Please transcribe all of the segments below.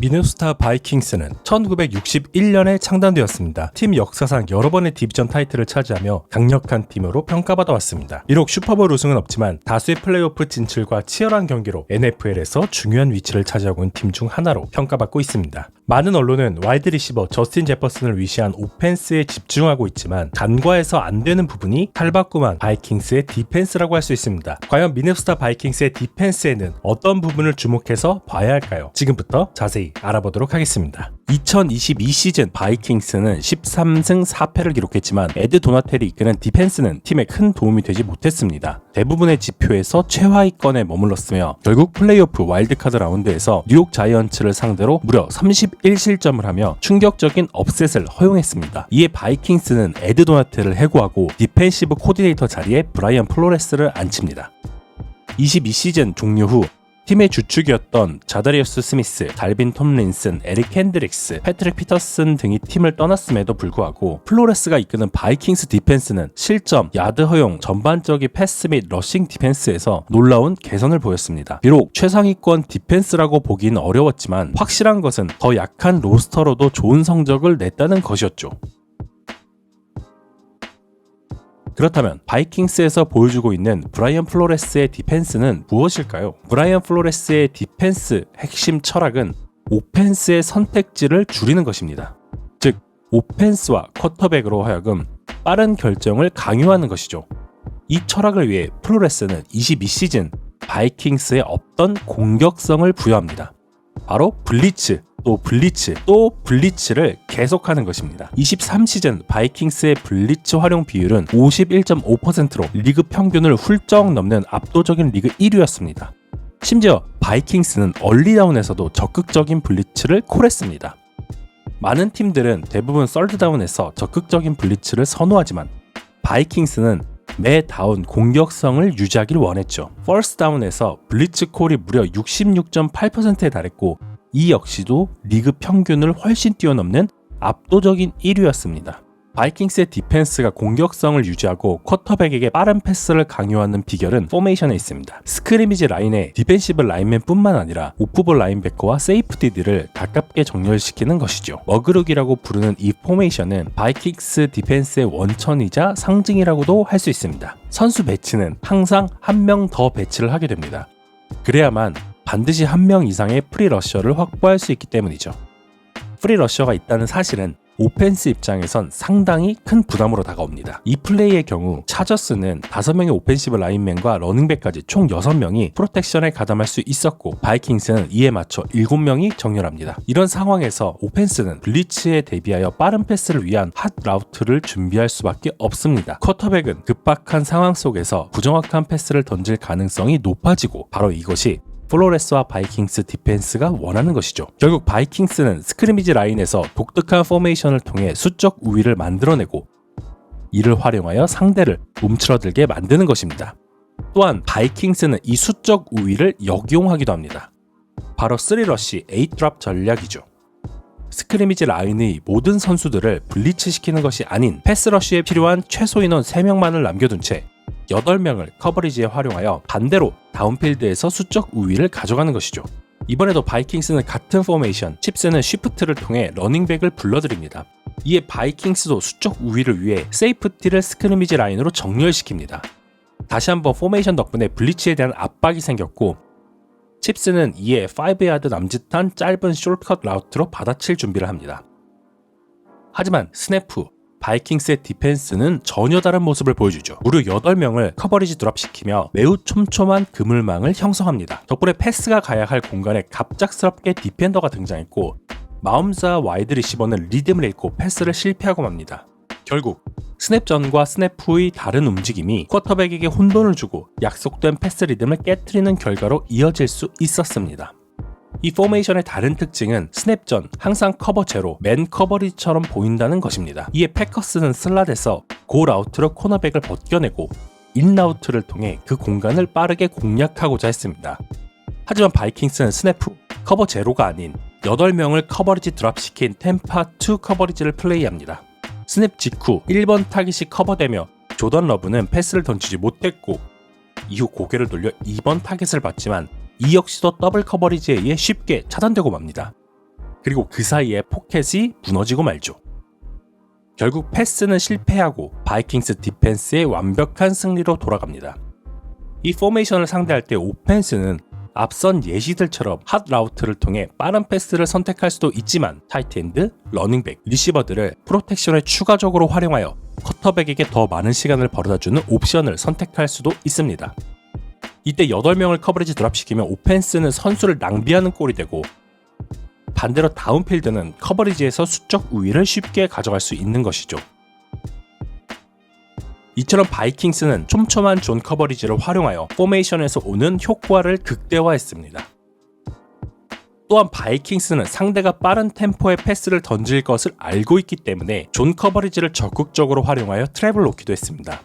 미네소타 바이킹스는 1961년에 창단되었습니다. 팀 역사상 여러 번의 디비전 타이틀을 차지하며 강력한 팀으로 평가받아 왔습니다. 비록 슈퍼볼 우승은 없지만 다수의 플레이오프 진출과 치열한 경기로 NFL에서 중요한 위치를 차지하고 있는 팀 중 하나로 평가받고 있습니다. 많은 언론은 와이드 리시버 저스틴 제퍼슨을 위시한 오펜스에 집중하고 있지만 간과해서 안 되는 부분이 탈바꿈한 바이킹스의 디펜스라고 할 수 있습니다. 과연 미네소타 바이킹스의 디펜스에는 어떤 부분을 주목해서 봐야 할까요? 지금부터 자세히 알아보도록 하겠습니다. 2022 시즌 바이킹스는 13승 4패를 기록했지만 에드 도나텔이 이끄는 디펜스는 팀에 큰 도움이 되지 못했습니다. 대부분의 지표에서 최하위권에 머물렀으며 결국 플레이오프 와일드카드 라운드에서 뉴욕 자이언츠를 상대로 무려 31실점을 하며 충격적인 업셋을 허용했습니다. 이에 바이킹스는 에드 도나텔을 해고하고 디펜시브 코디네이터 자리에 브라이언 플로레스를 앉힙니다. 22시즌 종료 후 팀의 주축이었던 자다리어스 스미스, 달빈 톰린슨, 에릭 핸드릭스, 패트릭 피터슨 등이 팀을 떠났음에도 불구하고 플로레스가 이끄는 바이킹스 디펜스는 실점, 야드 허용, 전반적인 패스 및 러싱 디펜스에서 놀라운 개선을 보였습니다. 비록 최상위권 디펜스라고 보기는 어려웠지만 확실한 것은 더 약한 로스터로도 좋은 성적을 냈다는 것이었죠. 그렇다면 바이킹스에서 보여주고 있는 브라이언 플로레스의 디펜스는 무엇일까요? 브라이언 플로레스의 디펜스 핵심 철학은 오펜스의 선택지를 줄이는 것입니다. 즉, 오펜스와 쿼터백으로 하여금 빠른 결정을 강요하는 것이죠. 이 철학을 위해 플로레스는 22시즌 바이킹스에 없던 공격성을 부여합니다. 바로 블리츠, 또 블리츠, 또 블리츠를 계속하는 것입니다. 23시즌 바이킹스의 블리츠 활용 비율은 51.5%로 리그 평균을 훌쩍 넘는 압도적인 리그 1위였습니다. 심지어 바이킹스는 얼리다운에서도 적극적인 블리츠를 콜했습니다. 많은 팀들은 대부분 썰드다운에서 적극적인 블리츠를 선호하지만 바이킹스는 매 다운 공격성을 유지하길 원했죠. 퍼스트 다운에서 블리츠 콜이 무려 66.8%에 달했고 이 역시도 리그 평균을 훨씬 뛰어넘는 압도적인 1위였습니다. 바이킹스의 디펜스가 공격성을 유지하고 쿼터백에게 빠른 패스를 강요하는 비결은 포메이션에 있습니다. 스크리미지 라인에 디펜시브 라인맨뿐만 아니라 오프볼 라인베커와 세이프티들을 가깝게 정렬시키는 것이죠. 머그룩이라고 부르는 이 포메이션은 바이킹스 디펜스의 원천이자 상징이라고도 할 수 있습니다. 선수 배치는 항상 한 명 더 배치를 하게 됩니다. 그래야만 반드시 한 명 이상의 프리러셔를 확보할 수 있기 때문이죠. 프리러셔가 있다는 사실은 오펜스 입장에선 상당히 큰 부담으로 다가옵니다. 이 플레이의 경우 차저스는 5명의 오펜시브 라인맨과 러닝백까지 총 6명이 프로텍션에 가담할 수 있었고 바이킹스는 이에 맞춰 7명이 정렬합니다. 이런 상황에서 오펜스는 블리츠에 대비하여 빠른 패스를 위한 핫 라우트를 준비할 수밖에 없습니다. 쿼터백은 급박한 상황 속에서 부정확한 패스를 던질 가능성이 높아지고 바로 이것이 플로레스와 바이킹스 디펜스가 원하는 것이죠. 결국 바이킹스는 스크리미지 라인에서 독특한 포메이션을 통해 수적 우위를 만들어내고 이를 활용하여 상대를 움츠러들게 만드는 것입니다. 또한 바이킹스는 이 수적 우위를 역용하기도 합니다. 바로 3러시 8드랍 전략이죠. 스크리미지 라인의 모든 선수들을 블리츠시키는 것이 아닌 패스러쉬에 필요한 최소 인원 3명만을 남겨둔 채 8명을 커버리지에 활용하여 반대로 다운필드에서 수적 우위를 가져가는 것이죠. 이번에도 바이킹스는 같은 포메이션, 칩스는 쉬프트를 통해 러닝백을 불러들입니다. 이에 바이킹스도 수적 우위를 위해 세이프티를 스크리미지 라인으로 정렬시킵니다. 다시 한번 포메이션 덕분에 블리치에 대한 압박이 생겼고 칩스는 이에 5야드 남짓한 짧은 숄컷 라우트로 받아칠 준비를 합니다. 하지만 스냅 후 바이킹스의 디펜스는 전혀 다른 모습을 보여주죠. 무려 8명을 커버리지 드랍시키며 매우 촘촘한 그물망을 형성합니다. 덕분에 패스가 가야 할 공간에 갑작스럽게 디펜더가 등장했고 마음자 와이드 리시버는 리듬을 잃고 패스를 실패하고 맙니다. 결국 스냅 전과 스냅 후의 다른 움직임이 쿼터백에게 혼돈을 주고 약속된 패스 리듬을 깨뜨리는 결과로 이어질 수 있었습니다. 이 포메이션의 다른 특징은 스냅 전 항상 커버 제로, 맨 커버리처럼 보인다는 것입니다. 이에 패커스는 슬랏에서 고 라우트로 코너백을 벗겨내고 인라우트를 통해 그 공간을 빠르게 공략하고자 했습니다. 하지만 바이킹스는 스냅 후 커버 제로가 아닌 8명을 커버리지 드랍시킨 템파 2 커버리지를 플레이합니다. 스냅 직후 1번 타깃이 커버되며 조던 러브는 패스를 던지지 못했고 이후 고개를 돌려 2번 타겟을 받지만 이 역시도 더블 커버리지에 의해 쉽게 차단되고 맙니다. 그리고 그 사이에 포켓이 무너지고 말죠. 결국 패스는 실패하고 바이킹스 디펜스의 완벽한 승리로 돌아갑니다. 이 포메이션을 상대할 때 오펜스는 앞선 예시들처럼 핫 라우트를 통해 빠른 패스를 선택할 수도 있지만 타이트엔드, 러닝백, 리시버들을 프로텍션에 추가적으로 활용하여 커터백에게 더 많은 시간을 벌어다주는 옵션을 선택할 수도 있습니다. 이때 8명을 커버리지 드랍시키면 오펜스는 선수를 낭비하는 꼴이 되고 반대로 다운필드는 커버리지에서 수적 우위를 쉽게 가져갈 수 있는 것이죠. 이처럼 바이킹스는 촘촘한 존 커버리지를 활용하여 포메이션에서 오는 효과를 극대화했습니다. 또한 바이킹스는 상대가 빠른 템포의 패스를 던질 것을 알고 있기 때문에 존 커버리지를 적극적으로 활용하여 트랩을 놓기도 했습니다.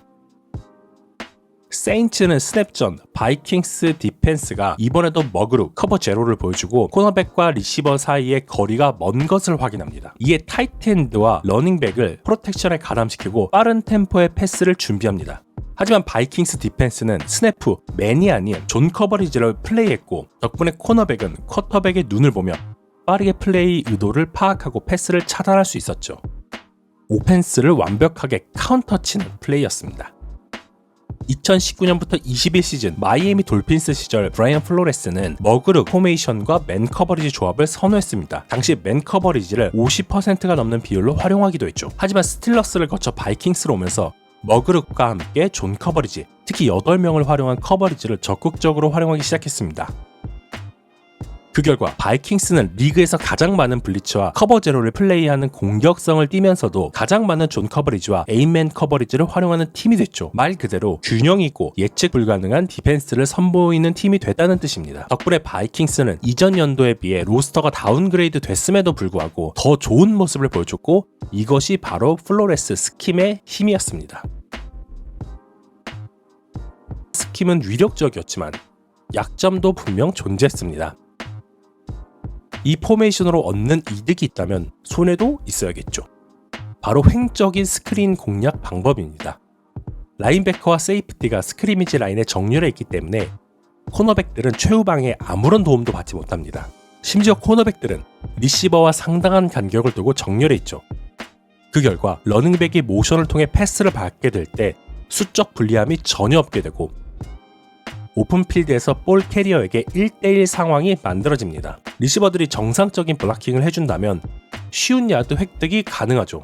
세인츠는 스냅 전 바이킹스 디펜스가 이번에도 머그로 커버 제로를 보여주고 코너백과 리시버 사이의 거리가 먼 것을 확인합니다. 이에 타이트엔드와 러닝백을 프로텍션에 가담시키고 빠른 템포의 패스를 준비합니다. 하지만 바이킹스 디펜스는 스냅프, 맨이 아닌 존 커버리지를 플레이했고 덕분에 코너백은 쿼터백의 눈을 보며 빠르게 플레이 의도를 파악하고 패스를 차단할 수 있었죠. 오펜스를 완벽하게 카운터 치는 플레이였습니다. 2019년부터 21 시즌 마이애미 돌핀스 시절 브라이언 플로레스는 머그르 포메이션과 맨 커버리지 조합을 선호했습니다. 당시 맨 커버리지를 50%가 넘는 비율로 활용하기도 했죠. 하지만 스틸러스를 거쳐 바이킹스로 오면서 머그르과 함께 존 커버리지, 특히 8명을 활용한 커버리지를 적극적으로 활용하기 시작했습니다. 그 결과 바이킹스는 리그에서 가장 많은 블리츠와 커버 제로를 플레이하는 공격성을 띠면서도 가장 많은 존 커버리지와 에인맨 커버리지를 활용하는 팀이 됐죠. 말 그대로 균형 있고 예측 불가능한 디펜스를 선보이는 팀이 됐다는 뜻입니다. 덕분에 바이킹스는 이전 연도에 비해 로스터가 다운그레이드 됐음에도 불구하고 더 좋은 모습을 보여줬고 이것이 바로 플로레스 스킴의 힘이었습니다. 스킴은 위력적이었지만 약점도 분명 존재했습니다. 이 포메이션으로 얻는 이득이 있다면 손해도 있어야겠죠. 바로 횡적인 스크린 공략 방법입니다. 라인베커와 세이프티가 스크리미지 라인에 정렬해 있기 때문에 코너백들은 최후방에 아무런 도움도 받지 못합니다. 심지어 코너백들은 리시버와 상당한 간격을 두고 정렬해 있죠. 그 결과 러닝백이 모션을 통해 패스를 받게 될 때 수적 불리함이 전혀 없게 되고 오픈필드에서 볼 캐리어에게 1대1 상황이 만들어집니다. 리시버들이 정상적인 블락킹을 해준다면 쉬운 야드 획득이 가능하죠.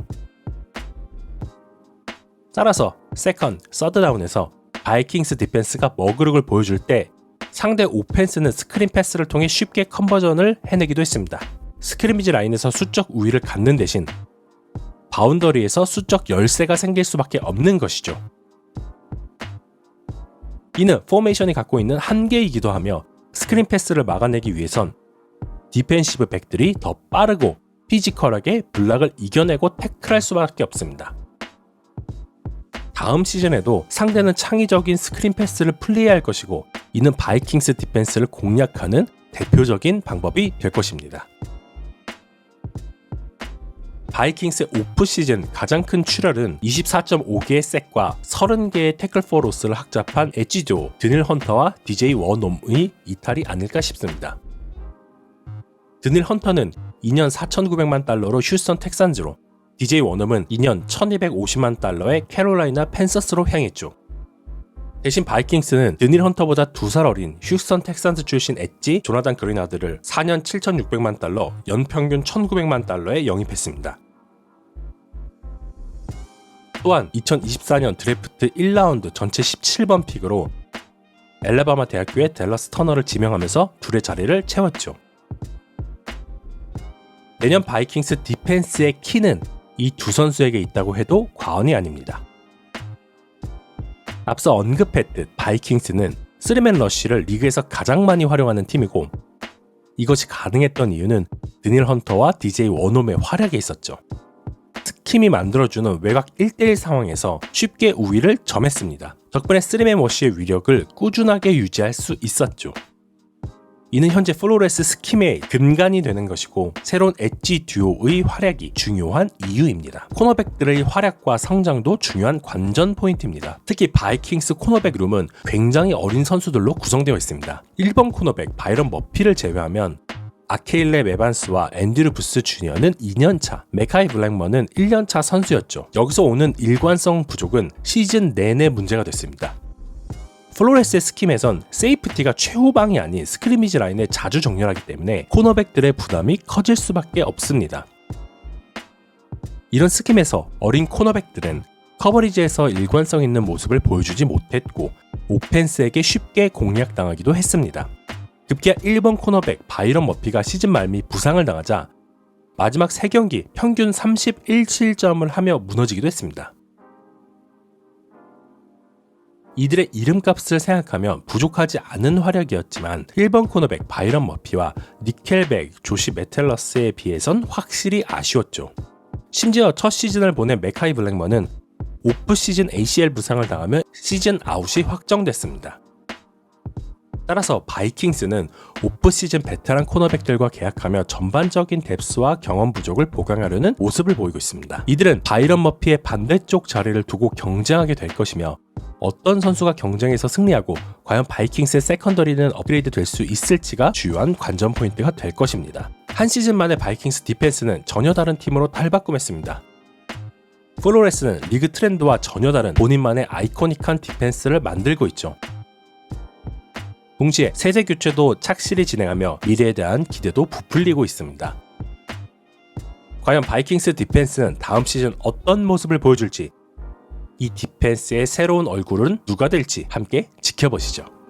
따라서 세컨, 서드다운에서 바이킹스 디펜스가 머그룩을 보여줄 때 상대 오펜스는 스크린 패스를 통해 쉽게 컨버전을 해내기도 했습니다. 스크리미지 라인에서 수적 우위를 갖는 대신 바운더리에서 수적 열세가 생길 수밖에 없는 것이죠. 이는 포메이션이 갖고 있는 한계이기도 하며 스크린 패스를 막아내기 위해선 디펜시브 백들이 더 빠르고 피지컬하게 블락을 이겨내고 태클할 수밖에 없습니다. 다음 시즌에도 상대는 창의적인 스크린 패스를 플레이할 것이고 이는 바이킹스 디펜스를 공략하는 대표적인 방법이 될 것입니다. 바이킹스의 오프 시즌 가장 큰 출혈은 24.5개의 색과 30개의 태클 포 로스를 학잡한 엣지조, 드닐 헌터와 DJ 원홈의 이탈이 아닐까 싶습니다. 드닐 헌터는 2년 4,900만 달러로 휴스턴 텍산즈로, DJ 원홈은 2년 1,250만 달러의 캐롤라이나 펜서스로 향했죠. 대신 바이킹스는 드닐 헌터보다 두살 어린 휴스턴 텍산스 출신 엣지 조나단 그리나드를 4년 7,600만 달러, 연평균 1,900만 달러에 영입했습니다. 또한 2024년 드래프트 1라운드 전체 17번 픽으로 엘라바마 대학교의 델러스 터너를 지명하면서 둘의 자리를 채웠죠. 내년 바이킹스 디펜스의 키는 이 두 선수에게 있다고 해도 과언이 아닙니다. 앞서 언급했듯 바이킹스는 쓰리맨 러쉬를 리그에서 가장 많이 활용하는 팀이고 이것이 가능했던 이유는 드닐 헌터와 DJ 원홈의 활약에 있었죠. 스킴이 만들어주는 외곽 1대1 상황에서 쉽게 우위를 점했습니다. 덕분에 쓰리맨 워시의 위력을 꾸준하게 유지할 수 있었죠. 이는 현재 플로레스 스킴의 근간이 되는 것이고 새로운 엣지 듀오의 활약이 중요한 이유입니다. 코너백들의 활약과 성장도 중요한 관전 포인트입니다. 특히 바이킹스 코너백 룸은 굉장히 어린 선수들로 구성되어 있습니다. 1번 코너백 바이런 머피를 제외하면 아케일레 메반스와 앤드류 부스 주니어는 2년차, 메카이 블랙먼은 1년차 선수였죠. 여기서 오는 일관성 부족은 시즌 내내 문제가 됐습니다. 플로레스의 스킴에선 세이프티가 최후방이 아닌 스크리미지 라인을 자주 정렬하기 때문에 코너백들의 부담이 커질 수밖에 없습니다. 이런 스킴에서 어린 코너백들은 커버리지에서 일관성 있는 모습을 보여주지 못했고 오펜스에게 쉽게 공략당하기도 했습니다. 급기야 1번 코너백 바이런 머피가 시즌 말미 부상을 당하자 마지막 3경기 평균 31실점을 하며 무너지기도 했습니다. 이들의 이름값을 생각하면 부족하지 않은 활약이었지만 1번 코너백 바이런 머피와 니켈백, 조시 메텔러스에 비해선 확실히 아쉬웠죠. 심지어 첫 시즌을 보낸 메카이 블랙먼은 오프 시즌 ACL 부상을 당하며 시즌 아웃이 확정됐습니다. 따라서 바이킹스는 오프 시즌 베테랑 코너백들과 계약하며 전반적인 뎁스와 경험 부족을 보강하려는 모습을 보이고 있습니다. 이들은 바이런 머피의 반대쪽 자리를 두고 경쟁하게 될 것이며 어떤 선수가 경쟁에서 승리하고 과연 바이킹스의 세컨더리는 업그레이드 될 수 있을지가 주요한 관전 포인트가 될 것입니다. 한 시즌 만에 바이킹스 디펜스는 전혀 다른 팀으로 탈바꿈했습니다. 플로레스는 리그 트렌드와 전혀 다른 본인만의 아이코닉한 디펜스를 만들고 있죠. 동시에 세대 교체도 착실히 진행하며 미래에 대한 기대도 부풀리고 있습니다. 과연 바이킹스 디펜스는 다음 시즌 어떤 모습을 보여줄지 이 디펜스의 새로운 얼굴은 누가 될지 함께 지켜보시죠.